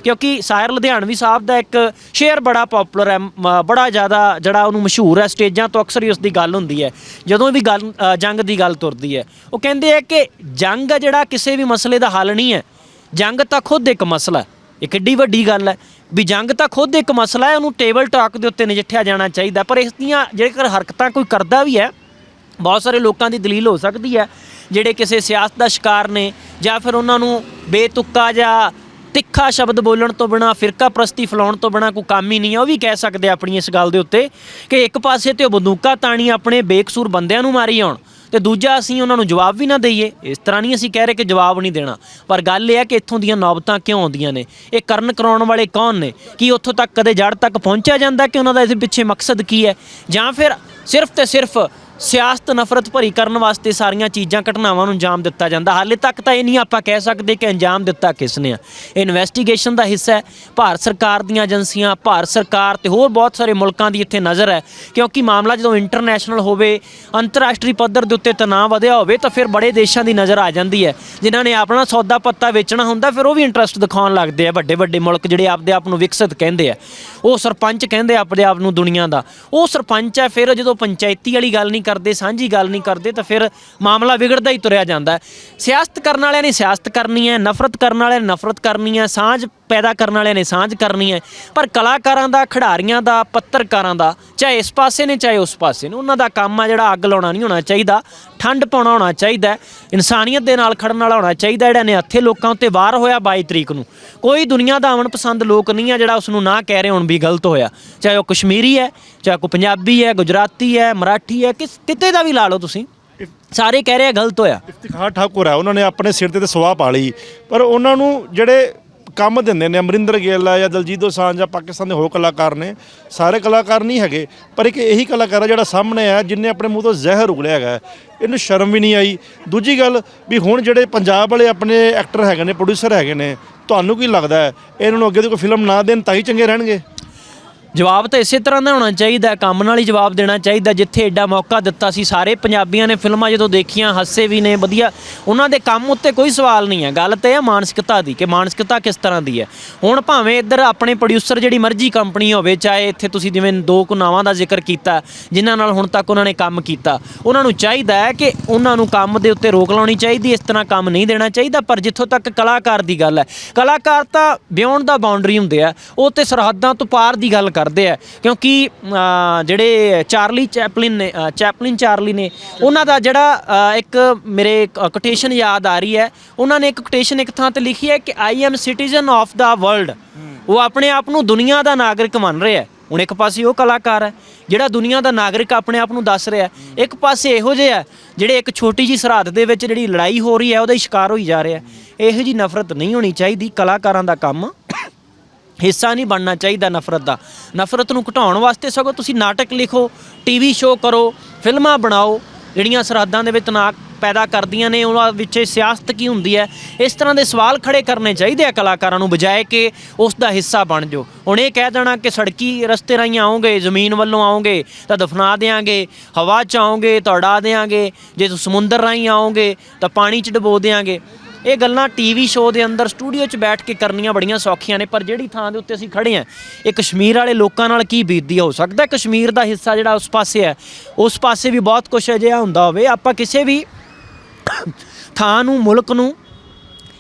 ਕਿਉਂਕਿ ਸਾਇਰ ਲੁਧਿਆਣਵੀ ਸਾਹਿਬ ਦਾ ਇੱਕ ਸ਼ੇਅਰ ਬੜਾ ਪਪੂਲਰ ਹੈ, ਮ- ਬੜਾ ਜ਼ਿਆਦਾ ਜਿਹੜਾ ਉਹਨੂੰ ਮਸ਼ਹੂਰ ਹੈ, ਸਟੇਜਾਂ ਤੋਂ ਅਕਸਰ ਹੀ ਉਸ ਦੀ ਗੱਲ ਹੁੰਦੀ ਹੈ, ਜਦੋਂ ਵੀ ਗੱਲ ਜੰਗ ਦੀ ਗੱਲ ਤੁਰਦੀ ਹੈ। ਉਹ ਕਹਿੰਦੇ ਆ ਕਿ ਜੰਗ ਆ ਜਿਹੜਾ ਕਿਸੇ ਵੀ ਮਸਲੇ ਦਾ ਹੱਲ ਨਹੀਂ ਹੈ, ਜੰਗ ਤਾਂ ਖੁਦ ਇੱਕ ਮਸਲਾ ਹੈ। ਇਹ ਕਿੱਡੀ ਵੱਡੀ ਗੱਲ ਹੈ ਵੀ ਜੰਗ ਤਾਂ ਖੁਦ ਇੱਕ ਮਸਲਾ ਹੈ, ਉਹਨੂੰ ਟੇਬਲ ਟਾਕ ਦੇ ਉੱਤੇ ਨਜਿੱਠਿਆ ਜਾਣਾ ਚਾਹੀਦਾ, ਪਰ ਇਸ ਦੀਆਂ ਜੇਕਰ ਹਰਕਤਾਂ ਕੋਈ ਕਰਦਾ ਵੀ ਹੈ, ਬਹੁਤ ਸਾਰੇ ਲੋਕਾਂ ਦੀ ਦਲੀਲ ਹੋ ਸਕਦੀ ਹੈ, ਜਿਹੜੇ ਕਿਸੇ ਸਿਆਸਤ ਦਾ ਸ਼ਿਕਾਰ ਨੇ ਜਾਂ ਫਿਰ ਉਹਨਾਂ ਨੂੰ ਬੇਤੁੱਕਾ ਜਾਂ ਤਿੱਖਾ ਸ਼ਬਦ ਬੋਲਣ ਤੋਂ ਬਿਨਾ, ਫਿਰਕਾ ਪ੍ਰਸਤੀ ਫਲਾਉਣ ਤੋਂ ਬਿਨਾ ਕੋਈ ਕੰਮ ਹੀ ਨਹੀਂ ਹੈ ਉਹ ਵੀ ਕਹਿ ਸਕਦੇ ਆਪਣੀ ਇਸ ਗੱਲ ਦੇ ਉੱਤੇ ਕਿ ਇੱਕ ਪਾਸੇ ਤੇ ਉਹ ਬੰਦੂਕਾਂ ਤਾਣੀ ਆਪਣੇ ਬੇਕਸੂਰ ਬੰਦਿਆਂ ਨੂੰ ਮਾਰੀ ਆਉਣ ਤੇ ਦੂਜਾ ਅਸੀਂ ਉਹਨਾਂ ਨੂੰ ਜਵਾਬ ਵੀ ਨਾ ਦਈਏ। ਇਸ ਤਰ੍ਹਾਂ ਨਹੀਂ ਅਸੀਂ ਕਹਿ ਰਹੇ ਕਿ ਜਵਾਬ ਨਹੀਂ ਦੇਣਾ। ਪਰ ਗੱਲ ਇਹ ਹੈ ਕਿ ਇੱਥੋਂ ਦੀਆਂ ਨੌਬਤਾਂ ਕਿਉਂ ਆਉਂਦੀਆਂ ਨੇ? ਇਹ ਕਰਨ ਕਰਾਉਣ ਵਾਲੇ ਕੌਣ ਨੇ? ਕੀ ਉੱਥੋਂ ਤੱਕ ਕਦੇ ਜੜ ਤੱਕ ਪਹੁੰਚਿਆ ਜਾਂਦਾ ਕਿ ਉਹਨਾਂ ਦਾ ਇਸ ਪਿੱਛੇ ਮਕਸਦ ਕੀ ਹੈ? ਜਾਂ ਫਿਰ ਸਿਰਫ ਤੇ ਸਿਰਫ ਸਿਆਸਤ ਨਫ਼ਰਤ ਭਰੀ ਕਰਨ ਵਾਸਤੇ ਸਾਰੀਆਂ ਚੀਜ਼ਾਂ, ਘਟਨਾਵਾਂ ਨੂੰ ਅੰਜਾਮ ਦਿੱਤਾ ਜਾਂਦਾ। ਹਾਲੇ ਤੱਕ ਤਾਂ ਇਹ ਨਹੀਂ ਆਪਾਂ ਕਹਿ ਸਕਦੇ ਕਿ ਅੰਜਾਮ ਦਿੱਤਾ ਕਿਸ ਨੇ। ਆ ਇਨਵੈਸਟੀਗੇਸ਼ਨ ਦਾ ਹਿੱਸਾ ਹੈ। ਭਾਰਤ ਸਰਕਾਰ ਦੀਆਂ ਏਜੰਸੀਆਂ, ਭਾਰਤ ਸਰਕਾਰ ਤੇ ਹੋਰ ਬਹੁਤ ਸਾਰੇ ਮੁਲਕਾਂ ਦੀ ਇੱਥੇ ਨਜ਼ਰ ਹੈ। ਕਿਉਂਕਿ ਮਾਮਲਾ ਜਦੋਂ ਇੰਟਰਨੈਸ਼ਨਲ ਹੋਵੇ, ਅੰਤਰਰਾਸ਼ਟਰੀ ਪੱਧਰ ਦੇ ਉੱਤੇ ਤਣਾਅ ਵਧਿਆ ਹੋਵੇ, ਤਾਂ ਫਿਰ ਬੜੇ ਦੇਸ਼ਾਂ ਦੀ ਨਜ਼ਰ ਆ ਜਾਂਦੀ ਹੈ। ਜਿਨ੍ਹਾਂ ਨੇ ਆਪਣਾ ਸੌਦਾ ਪੱਤਾ ਵੇਚਣਾ ਹੁੰਦਾ, ਫਿਰ ਉਹ ਵੀ ਇੰਟਰਸਟ ਦਿਖਾਉਣ ਲੱਗਦੇ ਆ। ਵੱਡੇ ਵੱਡੇ ਮੁਲਕ ਜਿਹੜੇ ਆਪਦੇ ਆਪ ਨੂੰ ਵਿਕਸਿਤ ਕਹਿੰਦੇ ਆ। ਉਹ ਸਰਪੰਚ ਕਹਿੰਦੇ ਆ ਆਪਦੇ ਆਪ ਨੂੰ ਦੁਨੀਆ ਦਾ। ਉਹ ਸਰਪੰਚ ਹੈ, ਫਿਰ ਜਦੋਂ ਪੰਚਾਇਤੀ ਵਾਲੀ ਗੱਲ ਨਹੀਂ ਕਰਦੇ, ਸਾਂਝੀ ਗੱਲ ਨਹੀਂ ਕਰਦੇ, ਤਾਂ ਫਿਰ ਮਾਮਲਾ ਵਿਗੜਦਾ ਹੀ ਤੁਰਿਆ ਜਾਂਦਾ ਹੈ। ਸਿਆਸਤ ਕਰਨ ਵਾਲਿਆਂ ਨੇ ਸਿਆਸਤ ਕਰਨੀ ਹੈ, ਨਫ਼ਰਤ ਕਰਨ ਵਾਲਿਆਂ ਨੇ ਨਫ਼ਰਤ ਕਰਨੀ ਹੈ, ਸਾਂਝ ਪੈਦਾ ਕਰਨ ਵਾਲਿਆਂ ਨੇ ਸਾਂਝ ਕਰਨੀ ਹੈ। ਪਰ ਕਲਾਕਾਰਾਂ ਦਾ, ਖਿਡਾਰੀਆਂ ਦਾ, ਪੱਤਰਕਾਰਾਂ ਦਾ, ਚਾਹੇ ਇਸ ਪਾਸੇ ਨੇ, ਚਾਹੇ ਉਸ ਪਾਸੇ ਨੇ, ਉਹਨਾਂ ਦਾ ਕੰਮ ਆ ਜਿਹੜਾ ਅੱਗ ਲਾਉਣਾ ਨਹੀਂ ਹੋਣਾ ਚਾਹੀਦਾ। ਠੰਡ ਪਾਉਣਾ ਹੋਣਾ ਚਾਹੀਦਾ ਇਨਸਾਨੀਅਤ ਦੇ ਨਾਲ ਖੜਨ ਵਾਲਾ ਹੋਣਾ ਚਾਹੀਦਾ ਜਿਹੜਾ ਨੇ ਹੱਥੇ ਲੋਕਾਂ ਉੱਤੇ ਵਾਰ ਹੋਇਆ 22 ਤਰੀਕ ਨੂੰ। ਕੋਈ ਦੁਨੀਆ ਦਾ ਅਮਨ ਪਸੰਦ ਲੋਕ ਨਹੀਂ ਆ ਜਿਹੜਾ ਉਸ ਨੂੰ ਨਾ ਕਹਿ ਰਹੇ ਹੁਣ ਵੀ ਗਲਤ ਹੋਇਆ। ਚਾਹੇ ਉਹ ਕਸ਼ਮੀਰੀ ਹੈ, ਚਾਹੇ ਕੋਈ ਪੰਜਾਬੀ ਹੈ, ਗੁਜਰਾਤੀ ਹੈ, ਮਰਾਠੀ ਹੈ, ਕਿਸ ਕਿਤੇ ਦਾ ਵੀ ਲਾ ਲਓ ਤੁਸੀਂ। ਸਾਰੇ ਕਹਿ ਰਹੇ ਆ ਗਲਤ ਹੋਇਆ। ਇਫਤਿਖਾਰ ਠਾਕੁਰ ਹੈ। ਉਹਨਾਂ ਨੇ ਆਪਣੇ ਸਿਰ ਤੇ ਤੇ ਸਵਾਹ ਪਾ ਲਈ। ਪਰ ਉਹਨਾਂ ਨੂੰ ਜਿਹੜੇ ਕੰਮ ਦਿੰਦੇ ਨੇ, ਅਮਰਿੰਦਰ ਗਿੱਲ ਆ ਜਾਂ ਦਲਜੀਤ ਦੋਸਾਂਝ ਜਾਂ ਪਾਕਿਸਤਾਨ ਦੇ ਹੋਰ ਕਲਾਕਾਰ ਨੇ, ਸਾਰੇ ਕਲਾਕਾਰ ਨਹੀਂ ਹੈਗੇ, ਪਰ ਇੱਕ ਇਹੀ ਕਲਾਕਾਰ ਆ ਜਿਹੜਾ ਸਾਹਮਣੇ ਆ ਜਿਨੇ ਆਪਣੇ ਮੂੰਹ ਤੋਂ ਜ਼ਹਿਰ ਉਗਲਿਆ ਹੈਗਾ। ਇਹਨੂੰ ਸ਼ਰਮ ਵੀ ਨਹੀਂ ਆਈ। ਦੂਜੀ ਗੱਲ ਵੀ ਹੁਣ ਜਿਹੜੇ ਪੰਜਾਬ ਵਾਲੇ ਆਪਣੇ ਐਕਟਰ ਹੈਗੇ ਨੇ ਪ੍ਰੋਡਿਊਸਰ ਹੈਗੇ ਨੇ, ਤੁਹਾਨੂੰ ਕੀ ਲੱਗਦਾ ਹੈ? ਇਹਨਾਂ ਨੂੰ ਅੱਗੇ ਤੋਂ ਕੋਈ ਫਿਲਮ ਨਾ ਦੇਣ ਤਾਂ ਹੀ ਚੰਗੇ ਰਹਿਣਗੇ? ਜਵਾਬ ਤਾਂ ਇਸੇ ਤਰ੍ਹਾਂ ਦਾ ਹੋਣਾ ਚਾਹੀਦਾ, ਕੰਮ ਨਾਲ ਹੀ ਜਵਾਬ ਦੇਣਾ ਚਾਹੀਦਾ, ਜਿੱਥੇ ਐਡਾ ਮੌਕਾ ਦਿੱਤਾ ਸੀ। ਸਾਰੇ ਪੰਜਾਬੀਆਂ ਨੇ ਫਿਲਮਾਂ ਜਦੋਂ ਦੇਖੀਆਂ, ਹੱਸੇ ਵੀ ਨੇ, ਵਧੀਆ। ਉਹਨਾਂ ਦੇ ਕੰਮ ਉੱਤੇ ਕੋਈ ਸਵਾਲ ਨਹੀਂ ਹੈ। ਗੱਲ ਤੇ ਹੈ ਮਾਨਸਿਕਤਾ ਦੀ ਕਿ ਮਾਨਸਿਕਤਾ ਕਿਸ ਤਰ੍ਹਾਂ ਦੀ ਹੈ। ਹੁਣ ਭਾਵੇਂ ਇੱਧਰ ਆਪਣੇ ਪ੍ਰੋਡਿਊਸਰ ਜਿਹੜੀ ਮਰਜ਼ੀ ਕੰਪਨੀ ਹੋਵੇ, ਚਾਹੇ ਇੱਥੇ ਤੁਸੀਂ ਜਿਵੇਂ ਦੋ ਕੁ ਨਾਵਾਂ ਦਾ ਜ਼ਿਕਰ ਕੀਤਾ, ਜਿਨ੍ਹਾਂ ਨਾਲ ਹੁਣ ਤੱਕ ਉਹਨਾਂ ਨੇ ਕੰਮ ਕੀਤਾ, ਉਹਨਾਂ ਨੂੰ ਚਾਹੀਦਾ ਹੈ ਕਿ ਉਹਨਾਂ ਨੂੰ ਕੰਮ ਦੇ ਉੱਤੇ ਰੋਕ ਲਾਉਣੀ ਚਾਹੀਦੀ, ਇਸ ਤਰ੍ਹਾਂ ਕੰਮ ਨਹੀਂ ਦੇਣਾ ਚਾਹੀਦਾ, ਪਰ ਜਿੱਥੋਂ ਤੱਕ ਕਲਾਕਾਰ ਦੀ ਗੱਲ ਹੈ, ਕਲਾਕਾਰ ਤਾਂ ਬਿਯੋਂਡ ਦਾ ਬਾਉਂਡਰੀ ਹੁੰਦੇ ਆ, ਉਹ ਤੇ ਸਰਹੱਦਾਂ ਤੋਂ ਪਾਰ ਦੀ ਗੱਲ ਕਰ ਕਰਦੇ ਆ। ਕਿਉਂਕਿ ਜਿਹੜੇ ਚਾਰਲੀ ਚੈਪਲਿਨ ਨੇ ਚੈਪਲਿਨ ਚਾਰਲੀ ਨੇ ਉਹਨਾਂ ਦਾ ਜਿਹੜਾ ਇੱਕ ਮੇਰੇ ਕੋਟੇਸ਼ਨ ਯਾਦ ਆ ਰਹੀ ਹੈ। ਉਹਨਾਂ ਨੇ ਇੱਕ ਕੋਟੇਸ਼ਨ ਇੱਕ ਥਾਂ ਤੇ ਲਿਖੀ ਹੈ ਕਿ I am citizen of the world ਉਹ ਆਪਣੇ ਆਪ ਨੂੰ ਦੁਨੀਆ ਦਾ ਨਾਗਰਿਕ ਮੰਨ ਰਿਹਾ ਹੈ। ਹੁਣ ਇੱਕ ਪਾਸੇ ਉਹ ਕਲਾਕਾਰ ਹੈ ਜਿਹੜਾ ਦੁਨੀਆ ਦਾ ਨਾਗਰਿਕ ਆਪਣੇ ਆਪ ਨੂੰ ਦੱਸ ਰਿਹਾ। ਇੱਕ ਪਾਸੇ ਇਹੋ ਜਿਹੇ ਜਿਹੜੇ ਇੱਕ ਛੋਟੀ ਜੀ ਸਰਹੱਦ ਦੇ ਵਿੱਚ ਜਿਹੜੀ ਲੜਾਈ ਹੋ ਰਹੀ ਹੈ ਉਹਦਾ ਸ਼ਿਕਾਰ ਹੋਈ ਜਾ ਰਿਹਾ ਇਹੋ ਜੀ ਨਫ਼ਰਤ ਨਹੀਂ ਹੋਣੀ ਚਾਹੀਦੀ ਕਲਾਕਾਰਾਂ ਦਾ ਕੰਮ। ਹਿੱਸਾ ਨਹੀਂ ਬਣਨਾ ਚਾਹੀਦਾ ਨਫ਼ਰਤ ਦਾ। ਨਫ਼ਰਤ ਨੂੰ ਘਟਾਉਣ ਵਾਸਤੇ ਸਗੋਂ ਤੁਸੀਂ ਨਾਟਕ ਲਿਖੋ ਟੀਵੀ ਸ਼ੋਅ ਕਰੋ, ਫਿਲਮਾਂ ਬਣਾਓ, ਜਿਹੜੀਆਂ ਸਰਹੱਦਾਂ ਦੇ ਵਿੱਚ ਨਾ ਪੈਦਾ ਕਰਦੀਆਂ ਨੇ, ਉਹਨਾਂ ਵਿੱਚ ਸਿਆਸਤ ਕੀ ਹੁੰਦੀ ਹੈ? ਇਸ ਤਰ੍ਹਾਂ ਦੇ ਸਵਾਲ ਖੜੇ ਕਰਨੇ ਚਾਹੀਦੇ ਆ ਕਲਾਕਾਰਾਂ ਨੂੰ ਬਜਾਏ ਕਿ ਉਸ ਦਾ ਹਿੱਸਾ ਬਣ ਜਾਓ। ਹੁਣ ਇਹ ਕਹਿ ਦੇਣਾ ਕਿ ਸੜਕੀ ਰਸਤੇ ਰਾਹੀਂ ਆਉਂਗੇ ਜ਼ਮੀਨ ਵੱਲੋਂ ਆਉਂਗੇ ਤਾਂ ਦਫਨਾ ਦੇਾਂਗੇ ਹਵਾ ਚ ਆਉਂਗੇ ਤਾਂ ਉਡਾ ਦੇਾਂਗੇ ਜੇ ਤੁਸੀਂ ਸਮੁੰਦਰ ਰਾਹੀਂ ਆਉਂਗੇ ਤਾਂ ਪਾਣੀ ਚ ਡਬੋ ਦੇਾਂਗੇ ਇਹ ਗੱਲਾਂ ਟੀਵੀ ਸ਼ੋਅ ਦੇ ਅੰਦਰ ਸਟੂਡੀਓ 'ਚ ਬੈਠ ਕੇ ਕਰਨੀਆਂ ਬੜੀਆਂ ਸੌਖੀਆਂ ਨੇ, ਪਰ ਜਿਹੜੀ ਥਾਂ ਦੇ ਉੱਤੇ ਅਸੀਂ ਖੜੇ ਆਂ ਇਹ ਕਸ਼ਮੀਰ ਵਾਲੇ ਲੋਕਾਂ ਨਾਲ ਕੀ ਬੀਤਦੀ ਹੋ ਸਕਦਾ ਕਸ਼ਮੀਰ ਦਾ ਹਿੱਸਾ ਜਿਹੜਾ ਉਸ ਪਾਸੇ ਹੈ, ਉਸ ਪਾਸੇ ਵੀ ਬਹੁਤ ਕੁਝ ਅਜਿਹਾ ਹੁੰਦਾ ਹੋਵੇ। ਆਪਾਂ ਕਿਸੇ ਵੀ ਥਾਂ ਨੂੰ, ਮੁਲਕ ਨੂੰ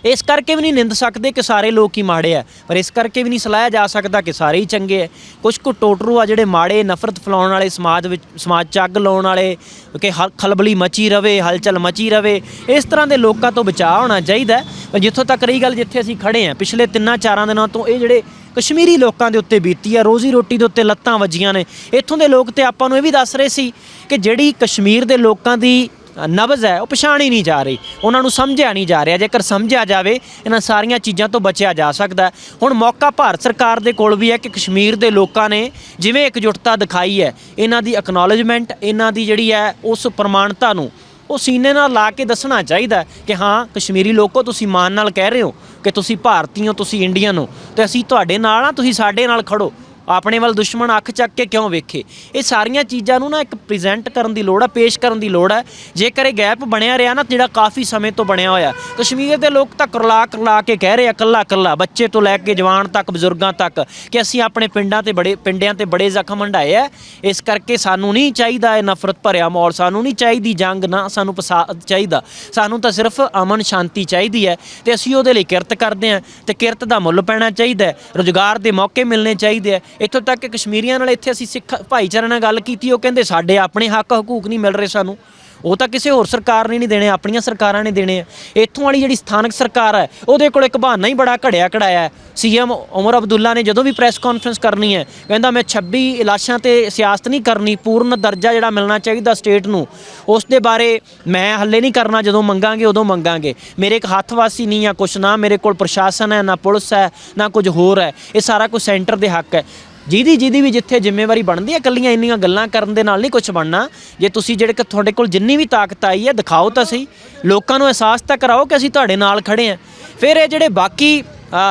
ਇਸ ਕਰਕੇ ਵੀ ਨਹੀਂ ਨਿੰਦ ਸਕਦੇ ਕਿ ਸਾਰੇ ਲੋਕ ਹੀ ਮਾੜੇ ਆ। ਪਰ ਇਸ ਕਰਕੇ ਵੀ ਨਹੀਂ ਸਲਾਹਿਆ ਜਾ ਸਕਦਾ ਕਿ ਸਾਰੇ ਹੀ ਚੰਗੇ ਆ। ਕੁਝ ਕੁ ਟੋਟਰੂ ਆ ਜਿਹੜੇ ਮਾੜੇ, ਨਫ਼ਰਤ ਫੈਲਾਉਣ ਵਾਲੇ, ਸਮਾਜ ਵਿੱਚ, ਸਮਾਜ 'ਚ ਅੱਗ ਲਾਉਣ ਵਾਲੇ, ਕਿ ਹ- ਖਲਬਲੀ ਮਚੀ ਰਵੇ, ਹਲਚਲ ਮਚੀ ਰਵੇ, ਇਸ ਤਰ੍ਹਾਂ ਦੇ ਲੋਕਾਂ ਤੋਂ ਬਚਾਅ ਹੋਣਾ ਚਾਹੀਦਾ ਪਰ ਜਿੱਥੋਂ ਤੱਕ ਰਹੀ ਗੱਲ ਜਿੱਥੇ ਅਸੀਂ ਖੜੇ ਆ ਪਿਛਲੇ ਤਿੰਨਾਂ ਚਾਰਾਂ ਦਿਨਾਂ ਤੋਂ ਇਹ ਜਿਹੜੇ ਕਸ਼ਮੀਰੀ ਲੋਕਾਂ ਦੇ ਉੱਤੇ ਬੀਤੀ ਆ, ਰੋਜ਼ੀ ਰੋਟੀ ਦੇ ਉੱਤੇ ਲੱਤਾਂ ਵੱਜੀਆਂ ਨੇ। ਇੱਥੋਂ ਦੇ ਲੋਕ ਤੇ ਆਪਾਂ ਨੂੰ ਇਹ ਵੀ ਦੱਸ ਰਹੇ ਸੀ ਕਿ ਜਿਹੜੀ ਕਸ਼ਮੀਰ ਦੇ ਲੋਕਾਂ ਦੀ ਨਬਜ਼ ਹੈ, ਉਹ ਪਛਾਣੀ ਨਹੀਂ ਜਾ ਰਹੀ। ਉਹਨਾਂ ਨੂੰ ਸਮਝਿਆ ਨਹੀਂ ਜਾ ਰਿਹਾ। ਜੇਕਰ ਸਮਝਿਆ ਜਾਵੇ, ਇਹਨਾਂ ਸਾਰੀਆਂ ਚੀਜ਼ਾਂ ਤੋਂ ਬਚਿਆ ਜਾ ਸਕਦਾ ਹੁਣ ਮੌਕਾ ਭਾਰਤ ਸਰਕਾਰ ਦੇ ਕੋਲ ਵੀ ਹੈ ਕਿ ਕਸ਼ਮੀਰ ਦੇ ਲੋਕਾਂ ਨੇ ਜਿਵੇਂ ਇਕਜੁੱਟਤਾ ਦਿਖਾਈ ਹੈ, ਇਹਨਾਂ ਦੀ ਅਕਨੋਲਜਮੈਂਟ ਇਹਨਾਂ ਦੀ ਜਿਹੜੀ ਹੈ, ਉਸ ਪ੍ਰਮਾਣਤਾ ਨੂੰ, ਉਹ ਸੀਨੇ ਨਾਲ ਲਾ ਕੇ ਦੱਸਣਾ ਚਾਹੀਦਾ ਕਿ ਹਾਂ, ਕਸ਼ਮੀਰੀ ਲੋਕੋ, ਤੁਸੀਂ ਮਾਨ ਨਾਲ ਕਹਿ ਰਹੇ ਹੋ ਕਿ ਤੁਸੀਂ ਭਾਰਤੀ ਹੋ ਤੁਸੀਂ ਇੰਡੀਅਨ ਹੋ। ਤੇ ਅਸੀਂ ਤੁਹਾਡੇ ਨਾਲ ਆ ਤੁਸੀਂ ਸਾਡੇ ਨਾਲ ਖੜੋ। ਆਪਣੇ ਵੱਲ ਦੁਸ਼ਮਣ ਅੱਖ ਚੱਕ ਕੇ ਕਿਉਂ ਵੇਖੇ? ਇਹ ਸਾਰੀਆਂ ਚੀਜ਼ਾਂ ਨੂੰ ਨਾ ਇੱਕ ਪ੍ਰੈਜ਼ੈਂਟ ਕਰਨ ਦੀ ਲੋੜ ਹੈ ਪੇਸ਼ ਕਰਨ ਦੀ ਲੋੜ ਹੈ ਜੇਕਰ ਇਹ ਗੈਪ ਬਣਿਆ ਰਿਹਾ ਨਾ, ਜਿਹੜਾ ਕਾਫੀ ਸਮੇਂ ਤੋਂ ਬਣਿਆ ਹੋਇਆ। ਕਸ਼ਮੀਰ ਦੇ ਲੋਕ ਤਾਂ ਕਰਲਾ ਕਰਲਾ ਕੇ ਕਹਿ ਰਹੇ ਆ ਕੱਲਾ ਕੱਲਾ ਬੱਚੇ ਤੋਂ ਲੈ ਕੇ ਜਵਾਨ ਤੱਕ, ਬਜ਼ੁਰਗਾਂ ਤੱਕ, ਕਿ ਅਸੀਂ ਆਪਣੇ ਪਿੰਡਾਂ ਤੇ ਬੜੇ, ਪਿੰਡਿਆਂ ਤੇ ਬੜੇ ਜ਼ਖਮ ਹੰਡਾਏ ਆ। ਇਸ ਕਰਕੇ ਸਾਨੂੰ ਨਹੀਂ ਚਾਹੀਦਾ ਇਹ ਨਫ਼ਰਤ ਭਰਿਆ ਮਾਹੌਲ, ਸਾਨੂੰ ਨਹੀਂ ਚਾਹੀਦੀ ਜੰਗ, ਨਾ ਸਾਨੂੰ ਪਸਾ- ਚਾਹੀਦਾ। ਸਾਨੂੰ ਤਾਂ ਸਿਰਫ ਅਮਨ ਸ਼ਾਂਤੀ ਚਾਹੀਦੀ ਹੈ, ਤੇ ਅਸੀਂ ਉਹਦੇ ਲਈ ਕਿਰਤ ਕਰਦੇ ਹਾਂ, ਤੇ ਕਿਰਤ ਦਾ ਮੁੱਲ ਪੈਣਾ ਚਾਹੀਦਾ ਹੈ, ਰੋਜ਼ਗਾਰ ਦੇ ਮੌਕੇ ਮਿਲਣੇ ਚਾਹੀਦੇ ਆ ਇੱਥੋਂ ਤੱਕ ਕਿ ਕਸ਼ਮੀਰੀਆਂ ਨਾਲ ਇੱਥੇ ਅਸੀਂ ਸਿੱਖ ਭਾਈਚਾਰੇ ਨਾਲ ਗੱਲ ਕੀਤੀ, ਉਹ ਕਹਿੰਦੇ ਸਾਡੇ ਆਪਣੇ ਹੱਕ ਹਕੂਕ ਨਹੀਂ ਮਿਲ ਰਹੇ ਸਾਨੂੰ। ਉਹ ਤਾਂ ਕਿਸੇ ਹੋਰ ਸਰਕਾਰ ਨੇ ਨਹੀਂ ਦੇਣੇ, ਆਪਣੀਆਂ ਸਰਕਾਰਾਂ ਨੇ ਦੇਣੇ ਆ। ਇੱਥੋਂ ਵਾਲੀ ਜਿਹੜੀ ਸਥਾਨਕ ਸਰਕਾਰ ਹੈ, ਉਹਦੇ ਕੋਲ ਇੱਕ ਬਹਾਨਾ ਹੀ ਬੜਾ ਘੜਿਆ ਘੜਾਇਆ ਹੈ। ਸੀਐਮ ਉਮਰ ਅਬਦੁੱਲਾ ਨੇ ਜਦੋਂ ਵੀ ਪ੍ਰੈਸ ਕਾਨਫਰੰਸ ਕਰਨੀ ਹੈ, ਕਹਿੰਦਾ ਮੈਂ 26 ਇਲਾਸ਼ਾਂ ਤੇ ਸਿਆਸਤ ਨਹੀਂ ਕਰਨੀ, ਪੂਰਨ ਦਰਜਾ ਜਿਹੜਾ ਮਿਲਣਾ ਚਾਹੀਦਾ ਸਟੇਟ ਨੂੰ, ਉਸ ਦੇ ਬਾਰੇ ਮੈਂ ਹੱਲੇ ਨਹੀਂ ਕਰਨਾ, ਜਦੋਂ ਮੰਗਾਂਗੇ ਉਦੋਂ ਮੰਗਾਂਗੇ। ਮੇਰੇ ਇੱਕ ਹੱਥ ਵਾਸੀ ਨਹੀਂ ਆ ਕੁਛ, ਨਾ ਮੇਰੇ ਕੋਲ ਪ੍ਰਸ਼ਾਸਨ ਹੈ, ਨਾ ਪੁਲਿਸ ਹੈ, ਨਾ ਕੁਝ ਹੋਰ ਹੈ। ਇਹ ਸਾਰਾ ਕੁਝ ਸੈਂਟਰ ਦੇ ਹੱਕ ਹੈ। ਜਿਹਦੀ ਜਿਹਦੀ ਵੀ ਜਿੱਥੇ ਜ਼ਿੰਮੇਵਾਰੀ ਬਣਦੀ ਹੈ, ਇਕੱਲੀਆਂ ਇੰਨੀਆਂ ਗੱਲਾਂ ਕਰਨ ਦੇ ਨਾਲ ਨਹੀਂ ਕੁਝ ਬਣਨਾ। ਜੇ ਤੁਸੀਂ ਜਿਹੜੇ ਕਿ ਤੁਹਾਡੇ ਕੋਲ ਜਿੰਨੀ ਵੀ ਤਾਕਤ ਆਈ ਹੈ, ਦਿਖਾਓ ਤਾਂ ਸਹੀ। ਲੋਕਾਂ ਨੂੰ ਅਹਿਸਾਸ ਤਾਂ ਕਰਾਓ ਕਿ ਅਸੀਂ ਤੁਹਾਡੇ ਨਾਲ ਖੜੇ ਹਾਂ। ਫਿਰ ਇਹ ਜਿਹੜੇ ਬਾਕੀ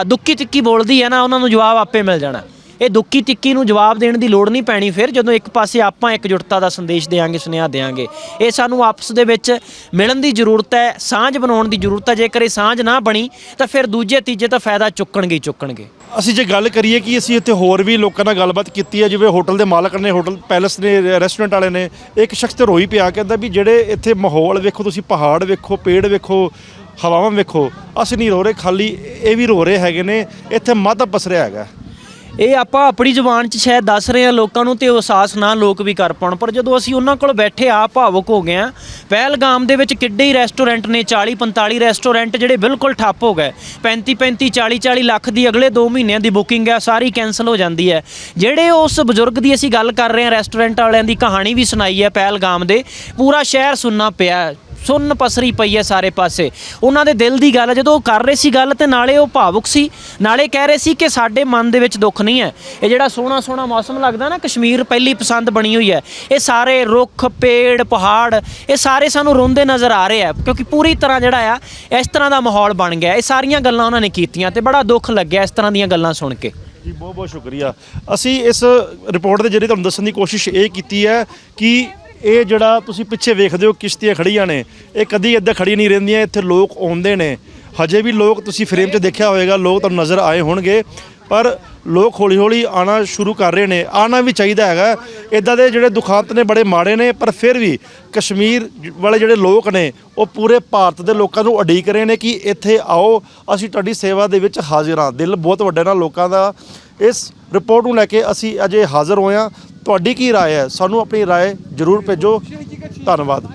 ਦੁੱਕੀ ਤਿੱਕੀ ਬੋਲਦੀ ਹੈ ਨਾ, ਉਹਨਾਂ ਨੂੰ ਜਵਾਬ ਆਪੇ ਮਿਲ ਜਾਣਾ। ਇਹ ਦੁੱਕੀ ਤਿੱਕੀ ਨੂੰ ਜਵਾਬ ਦੇਣ ਦੀ ਲੋੜ ਨਹੀਂ ਪੈਣੀ ਫਿਰ, ਜਦੋਂ ਇੱਕ ਪਾਸੇ ਆਪਾਂ ਇਕਜੁੱਟਤਾ ਦਾ ਸੰਦੇਸ਼ ਦੇਾਂਗੇ ਸੁਨੇਹਾ ਦੇਾਂਗੇ ਇਹ ਸਾਨੂੰ ਆਪਸ ਦੇ ਵਿੱਚ ਮਿਲਣ ਦੀ ਜ਼ਰੂਰਤ ਹੈ, ਸਾਂਝ ਬਣਾਉਣ ਦੀ ਜ਼ਰੂਰਤ ਹੈ, ਜੇਕਰ ਇਹ ਸਾਂਝ ਨਾ ਬਣੀ, ਤਾਂ ਫਿਰ ਦੂਜੇ, ਤੀਜੇ ਤਾਂ ਫਾਇਦਾ ਚੁੱਕਣਗੇ ਹੀ ਚੁੱਕਣਗੇ। ਅਸੀਂ ਜੇ ਗੱਲ ਕਰੀਏ ਕਿ ਅਸੀਂ ਇੱਥੇ ਹੋਰ ਵੀ ਲੋਕਾਂ ਨਾਲ ਗੱਲਬਾਤ ਕੀਤੀ ਹੈ, ਜਿਵੇਂ ਹੋਟਲ ਦੇ ਮਾਲਕ ਨੇ, ਹੋਟਲ ਪੈਲਸ ਨੇ ਰੈਸਟੋਰੈਂਟ ਵਾਲੇ ਨੇ, ਇੱਕ ਸ਼ਖਸ ਤੇ ਰੋਈ ਪਿਆ ਕਹਿੰਦਾ ਵੀ ਜਿਹੜੇ ਇੱਥੇ ਮਾਹੌਲ ਵੇਖੋ, ਤੁਸੀਂ ਪਹਾੜ ਵੇਖੋ, ਪੇੜ ਵੇਖੋ, ਹਵਾਵਾਂ ਵੇਖੋ, ਅਸੀਂ ਨਹੀਂ ਰੋ ਰਹੇ, ਖਾਲੀ ਇਹ ਵੀ ਰੋ ਰਹੇ ਹੈਗੇ ਨੇ, ਇੱਥੇ ਮੱਧ ਪਸਰਿਆ ਹੈਗਾ। ਇਹ ਆਪਾਂ ਆਪਣੀ ਜ਼ੁਬਾਨ 'ਚ ਸ਼ਾਇਦ ਦੱਸ ਰਹੇ ਹਾਂ ਲੋਕਾਂ ਨੂੰ ਤੇ ਅਹਿਸਾਸ ਨਾ ਲੋਕ ਵੀ ਕਰ ਪਾਉਣ। ਪਰ ਜਦੋਂ ਅਸੀਂ ਉਹਨਾਂ ਕੋਲ ਬੈਠੇ ਆ, ਭਾਵੁਕ ਹੋ ਗਏ ਆ, ਪਹਿਲਗਾਮ ਦੇ ਵਿੱਚ ਕਿੱਡੇ ਹੀ ਰੈਸਟੋਰੈਂਟ ਨੇ 40 45 ਰੈਸਟੋਰੈਂਟ ਜਿਹੜੇ ਬਿਲਕੁਲ ਠੱਪ ਹੋ ਗਏ। 35 35 40 40 ਲੱਖ ਦੀ ਅਗਲੇ 2 ਮਹੀਨਿਆਂ ਦੀ ਬੁਕਿੰਗ ਹੈ ਸਾਰੀ ਕੈਨਸਲ ਹੋ ਜਾਂਦੀ ਹੈ। ਜਿਹੜੇ ਉਸ ਬਜ਼ੁਰਗ ਦੀ ਅਸੀਂ ਗੱਲ ਕਰ ਰਹੇ ਹਾਂ ਰੈਸਟੋਰੈਂਟ ਵਾਲਿਆਂ ਦੀ ਕਹਾਣੀ ਵੀ ਸੁਣਾਈ ਹੈ ਪਹਿਲਗਾਮ ਦੇ, ਪੂਰਾ ਸ਼ਹਿਰ ਸੁਣਨਾ ਪਿਆ। ਸੁੰਨ ਪਸਰੀ ਪਈ ਹੈ ਸਾਰੇ ਪਾਸੇ। ਉਹਨਾਂ ਦੇ ਦਿਲ ਦੀ ਗੱਲ ਜਦੋਂ ਉਹ ਕਰ ਰਹੇ ਸੀ ਗੱਲ ਤੇ ਨਾਲੇ ਉਹ ਭਾਵੁਕ ਸੀ, ਨਾਲੇ ਕਹਿ ਰਹੇ ਸੀ ਕਿ ਸਾਡੇ ਮਨ ਦੇ ਵਿੱਚ ਦੁੱਖ ਨਹੀਂ ਹੈ। ਇਹ ਜਿਹੜਾ ਸੋਹਣਾ ਸੋਹਣਾ ਮੌਸਮ ਲੱਗਦਾ ਨਾ, ਕਸ਼ਮੀਰ ਪਹਿਲੀ ਪਸੰਦ ਬਣੀ ਹੋਈ ਹੈ। ਇਹ ਸਾਰੇ ਰੁੱਖ, ਪੇੜ, ਪਹਾੜ, ਇਹ ਸਾਰੇ ਸਾਨੂੰ ਰੋਂਦੇ ਨਜ਼ਰ ਆ ਰਹੇ ਆ, ਕਿਉਂਕਿ ਪੂਰੀ ਤਰ੍ਹਾਂ ਜਿਹੜਾ ਆ, ਇਸ ਤਰ੍ਹਾਂ ਦਾ ਮਾਹੌਲ ਬਣ ਗਿਆ। ਇਹ ਸਾਰੀਆਂ ਗੱਲਾਂ ਉਹਨਾਂ ਨੇ ਕੀਤੀਆਂ ਤੇ ਬੜਾ ਦੁੱਖ ਲੱਗਿਆ ਇਸ ਤਰ੍ਹਾਂ ਦੀਆਂ ਗੱਲਾਂ ਸੁਣ ਕੇ। ਜੀ ਬਹੁਤ ਬਹੁਤ ਸ਼ੁਕਰੀਆ। ਅਸੀਂ ਇਸ ਰਿਪੋਰਟ ਦੇ ਜਰੀਏ ਤੁਹਾਨੂੰ ਦੱਸਣ ਦੀ ਕੋਸ਼ਿਸ਼ ਇਹ ਕੀਤੀ ਹੈ ਕਿ ਇਹ ਜਿਹੜਾ ਤੁਸੀਂ ਪਿੱਛੇ ਵੇਖਦੇ ਹੋ ਕਿਸ਼ਤੀਆਂ ਖੜੀਆਂ ਨੇ, ਇਹ ਕਦੀ ਇੱਦਾਂ ਖੜੀ ਨਹੀਂ ਰਹਿੰਦੀਆਂ, ਇੱਥੇ ਲੋਕ ਆਉਂਦੇ ਨੇ। ਹਜੇ ਵੀ ਲੋਕ ਤੁਸੀਂ ਫਰੇਮ 'ਚ ਦੇਖਿਆ ਹੋਵੇਗਾ, ਲੋਕ ਤੁਹਾਨੂੰ ਨਜ਼ਰ ਆਏ ਹੋਣਗੇ, ਪਰ ਲੋਕ ਹੌਲੀ ਹੌਲੀ ਆਣਾ ਸ਼ੁਰੂ ਕਰ ਰਹੇ ਨੇ। ਆਣਾ ਵੀ ਚਾਹੀਦਾ ਹੈਗਾ ਇਦਾਂ ਦੇ ਜਿਹੜੇ ਦੁਖਾਂਤ ਨੇ ਬੜੇ ਮਾੜੇ ਨੇ, ਪਰ ਫਿਰ ਵੀ ਕਸ਼ਮੀਰ ਵਾਲੇ ਜਿਹੜੇ ਲੋਕ ਨੇ, ਉਹ ਪੂਰੇ ਭਾਰਤ ਦੇ ਲੋਕਾਂ ਨੂੰ ਉਡੀਕ ਰਹੇ ਨੇ ਕਿ ਇੱਥੇ ਆਓ, ਅਸੀਂ ਤੁਹਾਡੀ ਸੇਵਾ ਦੇ ਵਿੱਚ ਹਾਜ਼ਰ ਹਾਂ। ਦਿਲ ਬਹੁਤ ਵੱਡਾ ਨਾਲ ਲੋਕਾਂ ਦਾ। ਇਸ ਰਿਪੋਰਟ ਨੂੰ ਲੈ ਕੇ ਅਸੀਂ ਅਜੇ ਹਾਜ਼ਰ ਹੋਏ ਹਾਂ। ਤੁਹਾਡੀ ਕੀ رائے ਹੈ ਸਾਨੂੰ ਆਪਣੀ رائے ਜ਼ਰੂਰ ਭੇਜੋ ਧੰਨਵਾਦ